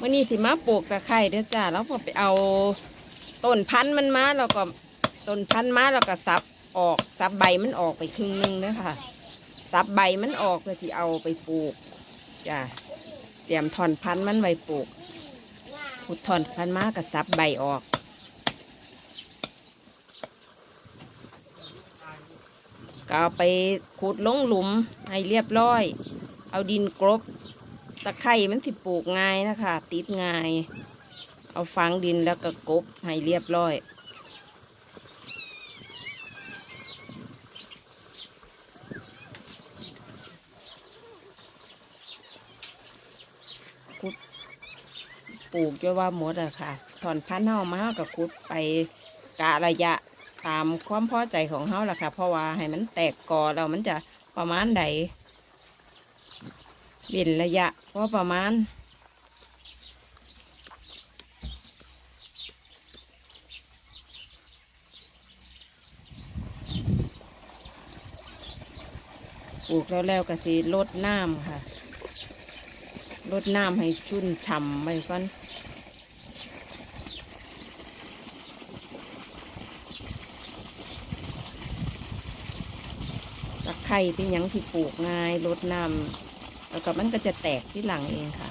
มื่อนี้สิมาปลูกตะไคร้เด้อจ้าแล้วพอไปเอาต้นพันธุ์มันมาแล้วก็ต้นพันธุ์มาแล้วก็สับออกสับใบมันออกไปครึ่งหนึงเด้อค่ะสับใบมันออกเพื่อสิเอาไปปลูกจ้าเตรียมถอนพันธุ์มันไว้ปลูกขุดถอนพันธุ์มากับสับใบออกก็ไปขุดลงหลุมให้เรียบร้อย เอาดินกรบ ตะไคร่มันสิปลูกง่ายนะคะ ติดง่าย เอาฝังดินแล้วก็กบให้เรียบร้อยขุดปลูกจะว่าหมดอะค่ะ ถอนพันธุ์เฮามาเฮากับขุดไปกะระยะตามความพอใจของเฮาล่ะค่ะ เพราะว่าให้มันแตกกอแล้วมันจะประมาณใด เว้นระยะก็ประมาณปลูกแล้วแล้วก็สิลดน้ำค่ะลดน้ำให้ชุ่นฉ่ำไปก่อนตะไคร้ที่ยังที่ปลูกง่ายลดน้ำ แล้วก็มันก็จะแตกที่หลังเองค่ะ